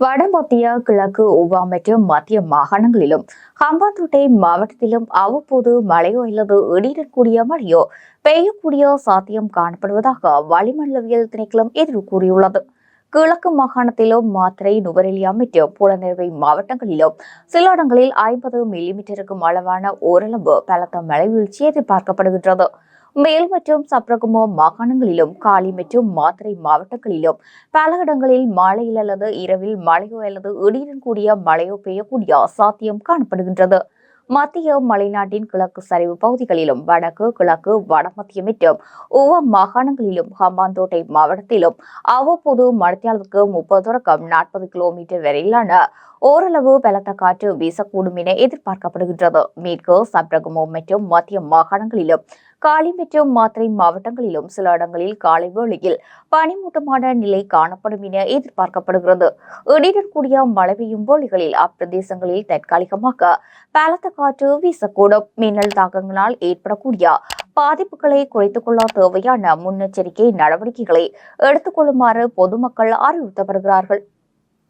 வடமத்திய கிழக்கு உவா மற்றும் மத்திய மாகாணங்களிலும் ஹம்பாந்தோட்டை மாவட்டத்திலும் அவ்வப்போது மழையோ அல்லது இடியுடன் கூடிய மழையோ பெய்யக்கூடிய சாத்தியம் காணப்படுவதாக வளிமண்டலவியல் திணைக்களம் எதிர்வு கூறியுள்ளது. கிழக்கு மாகாணத்திலும் மாத்திரை நுவரெலியா மற்றும் புலனறுவை மாவட்டங்களிலும் சில இடங்களில் ஐம்பது மில்லிமீட்டருக்கும் அளவான ஓரளவு பலத்த மழை வீழ்ச்சி எதிர்பார்க்கப்படுகின்றது. மேல் மற்றும் சப்ரகுமோ மாகாணங்களிலும் காலி மற்றும் மாத்திரை மாவட்டங்களிலும் பல இடங்களில் மாலையில் அல்லது இரவில் மழையோ அல்லது இடியுடன் கூடிய மழையோ பெய்யக்கூடிய சாத்தியம் காணப்படுகின்றது. மத்திய மலைநாட்டின் கிழக்கு சரிவு பகுதிகளிலும் வடக்கு கிழக்கு வடமத்திய மற்றும் உவ மாகாணங்களிலும் ஹம்பாந்தோட்டை மாவட்டத்திலும் அவ்வப்போது மணித்தியாலத்துக்கு முப்பது தொடக்கம் நாற்பது கிலோமீட்டர் வரையிலான ஓரளவு பலத்த காற்று வீசக்கூடும் என எதிர்பார்க்கப்படுகின்றது. மேற்கு சப்ரகமோ மற்றும் மத்திய மாகாணங்களிலும் காலி மற்றும் மாத்திரை மாவட்டங்களிலும் சில இடங்களில் காலை வேளையில் பனிமூட்டமான நிலை காணப்படும் என எதிர்பார்க்கப்படுகிறது. இடியுடன் கூடிய மழை பெய்யும் வேளைகளில் அப்பிரதேசங்களில் தற்காலிகமாக பலத்த காற்று வீசக்கூடும். மின்னல் தாக்கங்களால் ஏற்படக்கூடிய பாதிப்புகளை குறைத்துக் கொள்ள தேவையான முன்னெச்சரிக்கை நடவடிக்கைகளை எடுத்துக் கொள்ளுமாறு பொதுமக்கள் அறிவுறுத்தப்படுகிறார்கள்.